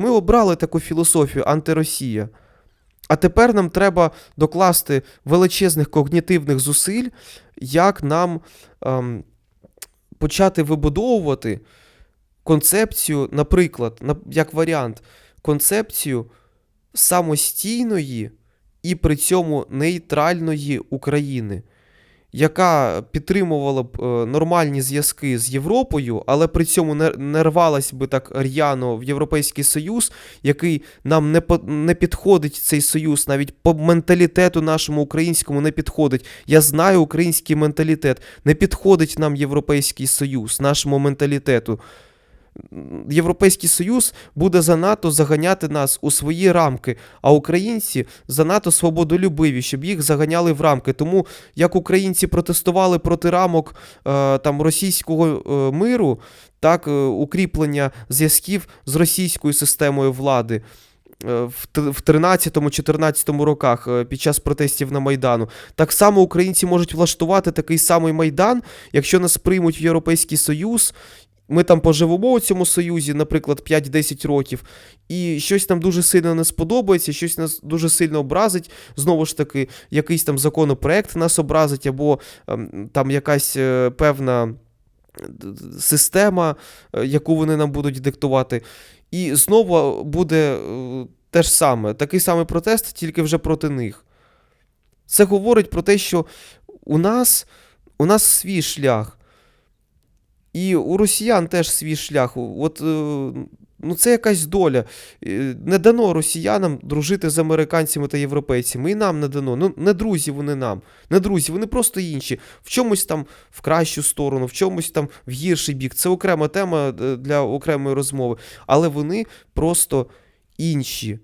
ми обрали таку філософію антиросія. А тепер нам треба докласти величезних когнітивних зусиль, як нам ем, почати вибудовувати концепцію, наприклад, на, як варіант, концепцію самостійної і при цьому нейтральної України, яка підтримувала б е, нормальні зв'язки з Європою, але при цьому не, рвалась би так р'яно в Європейський Союз, який нам не, не підходить цей союз, навіть по менталітету нашому українському не підходить. Я знаю український менталітет. Не підходить нам Європейський Союз, нашому менталітету. Європейський Союз буде занадто заганяти нас у свої рамки, а українці занадто свободолюбиві, щоб їх заганяли в рамки. Тому як українці протестували проти рамок е, там російського е, миру, так е, укріплення зв'язків з російською системою влади. В т- в 13-14 роках під час протестів на Майдану. Так само українці можуть влаштувати такий самий Майдан, якщо нас приймуть в Європейський Союз. Ми там поживемо у цьому союзі, наприклад, 5-10 років, і щось нам дуже сильно не сподобається, щось нас дуже сильно образить. Знову ж таки, якийсь там законопроект нас образить, або ем, там якась е, певна д- система, е, яку вони нам будуть диктувати. І знову буде е, те ж саме, такий самий протест, тільки вже проти них. Це говорить про те, що у нас, у нас свій шлях. І у росіян теж свій шлях. От, е, ну, це якась доля. Е, Не дано росіянам дружити з американцями та європейцями. І нам не дано. Ну, не друзі вони нам. Не друзі, вони просто інші. В чомусь там в кращу сторону, в чомусь там в гірший бік. Це окрема тема е, для окремої розмови. Але вони просто інші.